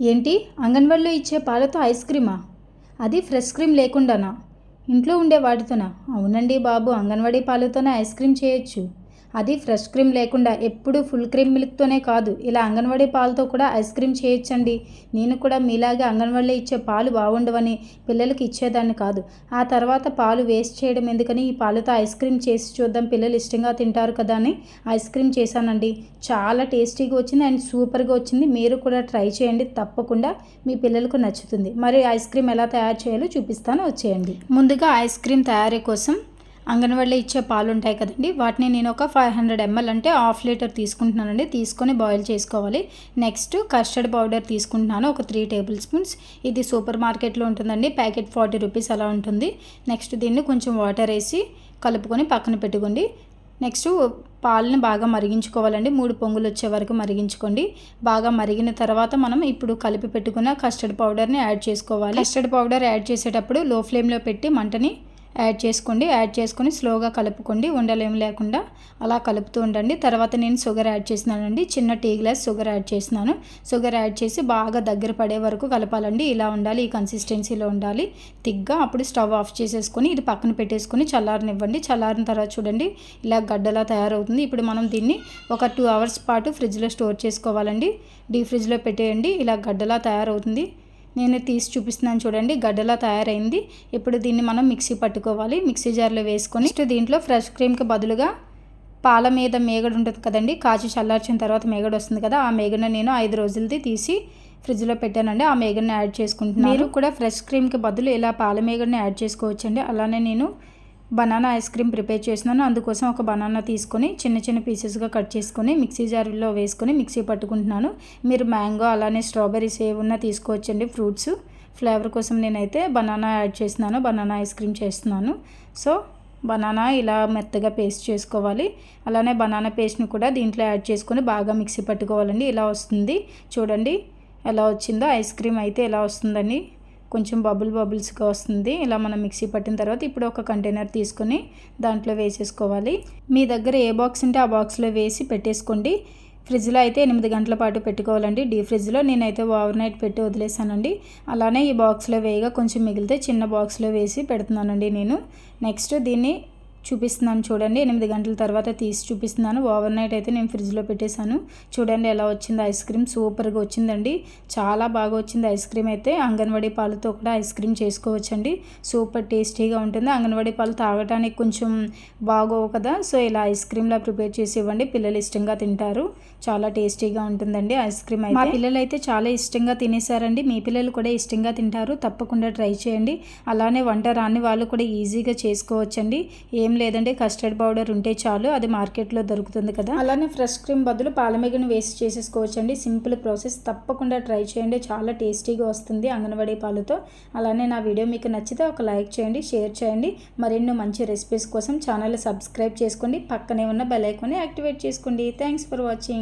ఏంటి? అంగన్వాడీలో ఇచ్చే పాలతో ఐస్ క్రీమా? అది ఫ్రెష్ క్రీమ్ లేకుండానా? ఇంట్లో ఉండే వాటితోనా? అవునండి బాబు అంగన్వాడీ పాలతోనే ఐస్ క్రీమ్ చేయొచ్చు. అది ఫ్రెష్ క్రీమ్ లేకుండా ఎప్పుడు ఫుల్ క్రీమ్ మిల్క్తోనే కాదు. ఇలా అంగన్వాడీ పాలతో కూడా ఐస్ క్రీమ్ చేయొచ్చండి. నేను కూడా మీలాగే అంగన్వాడీలో ఇచ్చే పాలు బాగుండవని పిల్లలకి ఇచ్చేదాన్ని కాదు. ఆ తర్వాత పాలు వేస్ట్ చేయడం ఎందుకని ఈ పాలతో ఐస్ క్రీమ్ చేసి చూద్దాం. పిల్లలు ఇష్టంగా తింటారు కదా అని ఐస్ క్రీమ్ చేశానండి. చాలా టేస్టీగా వచ్చింది అండ్ సూపర్గా వచ్చింది. మీరు కూడా ట్రై చేయండి. తప్పకుండా మీ పిల్లలకు నచ్చుతుంది. మరి ఐస్ క్రీమ్ ఎలా తయారు చేయాలో చూపిస్తాను. వచ్చేయండి. ముందుగా ఐస్ క్రీమ్ తయారీ కోసం అంగన్వాడీలో ఇచ్చే పాలు ఉంటాయి కదండి. వాటిని నేను ఒక ఫైవ్ హండ్రెడ్ ఎంఎల్ అంటే హాఫ్ లీటర్ తీసుకుంటున్నానండి. తీసుకొని బాయిల్ చేసుకోవాలి. నెక్స్ట్ కస్టర్డ్ పౌడర్ తీసుకుంటున్నాను. ఒక త్రీ టేబుల్ స్పూన్స్. ఇది సూపర్ మార్కెట్లో ఉంటుందండి. ప్యాకెట్ ఫార్టీ రూపీస్ అలా ఉంటుంది. నెక్స్ట్ దీన్ని కొంచెం వాటర్ వేసి కలుపుకొని పక్కన పెట్టుకోండి. నెక్స్ట్ పాలని బాగా మరిగించుకోవాలండి. మూడు పొంగులు వచ్చే వరకు మరిగించుకోండి. బాగా మరిగిన తర్వాత మనం ఇప్పుడు కలిపి పెట్టుకున్న కస్టర్డ్ పౌడర్ని యాడ్ చేసుకోవాలి. కస్టర్డ్ పౌడర్ యాడ్ చేసేటప్పుడు లో ఫ్లేమ్లో పెట్టి మంటని యాడ్ చేసుకోండి. యాడ్ చేసుకొని స్లోగా కలుపుకోండి. ఉండలేం లేకుండా అలా కలుపుతూ ఉండండి. తర్వాత నేను షుగర్ యాడ్ చేసినానండి చిన్న టీ గ్లాస్ షుగర్ యాడ్ చేసినాను షుగర్ యాడ్ చేసి బాగా దగ్గర పడే వరకు కలపాలండి. ఇలా ఉండాలి. ఈ కన్సిస్టెన్సీలో ఉండాలి. తిగ్గా అప్పుడు స్టవ్ ఆఫ్ చేసేసుకొని ఇది పక్కన పెట్టేసుకొని చల్లారనివ్వండి. చల్లారిన తర్వాత చూడండి. ఇలా గడ్డలా తయారవుతుంది. ఇప్పుడు మనం దీన్ని ఒక టూ అవర్స్ పాటు ఫ్రిడ్జ్లో స్టోర్ చేసుకోవాలండి. డీ ఫ్రిడ్జ్లో పెట్టేయండి. ఇలా గడ్డలా తయారవుతుంది. నేను తీసి చూపిస్తున్నాను చూడండి గడ్డలా తయారైంది. ఇప్పుడు దీన్ని మనం మిక్సీ పట్టుకోవాలి. మిక్సీ జార్లో వేసుకొని నెక్స్ట్ దీంట్లో ఫ్రెష్ క్రీమ్కి బదులుగా పాల మీద మేగడు ఉంటుంది కదండి కాచి చల్లార్చిన తర్వాత మేగడు వస్తుంది కదా ఆ మేగడ నేను ఐదు రోజులది తీసి ఫ్రిడ్జ్లో పెట్టానండి. ఆ మేగడని యాడ్ చేసుకుంటున్నాను. మీరు కూడా ఫ్రెష్ క్రీమ్కి బదులు ఇలా పాల మేగడని యాడ్ చేసుకోవచ్చండి. అలానే నేను బనానా ఐస్ క్రీమ్ ప్రిపేర్ చేసినాను అందుకోసం ఒక బనానా తీసుకొని చిన్న చిన్న పీసెస్గా కట్ చేసుకొని మిక్సీ జార్లో వేసుకొని మిక్సీ పట్టుకుంటున్నాను. మీరు మ్యాంగో అలానే స్ట్రాబెర్రీస్ ఏమున్నా తీసుకోవచ్చండి ఫ్రూట్స్. ఫ్లేవర్ కోసం నేనైతే బనానా యాడ్ చేస్తున్నాను. బనానా ఐస్ క్రీమ్ చేస్తున్నాను. సో బనానా ఇలా మెత్తగా పేస్ట్ చేసుకోవాలి. అలానే బనానా పేస్ట్ని కూడా దీంట్లో యాడ్ చేసుకొని బాగా మిక్సీ పట్టుకోవాలండి. ఇలా వస్తుంది. చూడండి ఎలా వచ్చిందో. ఐస్ క్రీమ్ అయితే ఎలా వస్తుందండి. కొంచెం బబుల్ బబుల్స్గా వస్తుంది. ఇలా మనం మిక్సీ పట్టిన తర్వాత ఇప్పుడు ఒక కంటైనర్ తీసుకొని దాంట్లో వేసేసుకోవాలి. మీ దగ్గర ఏ బాక్స్ ఉంటే ఆ బాక్స్లో వేసి పెట్టేసుకోండి. ఫ్రిడ్జ్లో అయితే ఎనిమిది గంటల పాటు పెట్టుకోవాలండి. డీ ఫ్రిడ్జ్లో నేనైతే ఓవర్ నైట్ పెట్టి వదిలేసానండి. అలానే ఈ బాక్స్లో వేయగా కొంచెం మిగిలితే చిన్న బాక్స్లో వేసి పెడుతున్నానండి నేను. నెక్స్ట్ దీన్ని చూపిస్తున్నాను చూడండి. ఎనిమిది గంటల తర్వాత తీసి చూపిస్తున్నాను. ఓవర్ నైట్ అయితే నేను ఫ్రిడ్జ్లో పెట్టేశాను. చూడండి ఎలా వచ్చింది ఐస్ క్రీమ్. సూపర్గా వచ్చిందండి. చాలా బాగా వచ్చింది ఐస్ క్రీమ్ అయితే. అంగన్వాడీ పాలతో కూడా ఐస్ క్రీమ్ చేసుకోవచ్చండి. సూపర్ టేస్టీగా ఉంటుంది. అంగన్వాడీ పాలు తాగడానికి కొంచెం బాగోవు కదా. సో ఇలా ఐస్ క్రీమ్లా ప్రిపేర్ చేసి ఇవ్వండి. పిల్లలు ఇష్టంగా తింటారు. చాలా టేస్టీగా ఉంటుందండి ఐస్ క్రీమ్ అయితే. మా పిల్లలు అయితే చాలా ఇష్టంగా తినేసారండి మీ పిల్లలు కూడా ఇష్టంగా తింటారు. తప్పకుండా ట్రై చేయండి. అలానే వంట రాని వాళ్ళు కూడా ఈజీగా చేసుకోవచ్చండి. ఏం లేదంటే కస్టర్డ్ పౌడర్ ఉంటే చాలు అది మార్కెట్లో దొరుకుతుంది కదా. అలానే ఫ్రెష్ క్రీమ్ బదులు పాలమేగను వేస్ట్ చేసేసుకోవచ్చండి. సింపుల్ ప్రాసెస్ తప్పకుండా ట్రై చేయండి. చాలా టేస్టీగా వస్తుంది అంగన్వాడీ పాలతో. అలానే నా వీడియో మీకు నచ్చితే ఒక లైక్ చేయండి షేర్ చేయండి. మరెన్నో మంచి రెసిపీస్ కోసం ఛానల్ సబ్స్క్రైబ్ చేసుకోండి. పక్కనే ఉన్న బెల్ ఐకాన్ని యాక్టివేట్ చేసుకోండి. Thanks for watching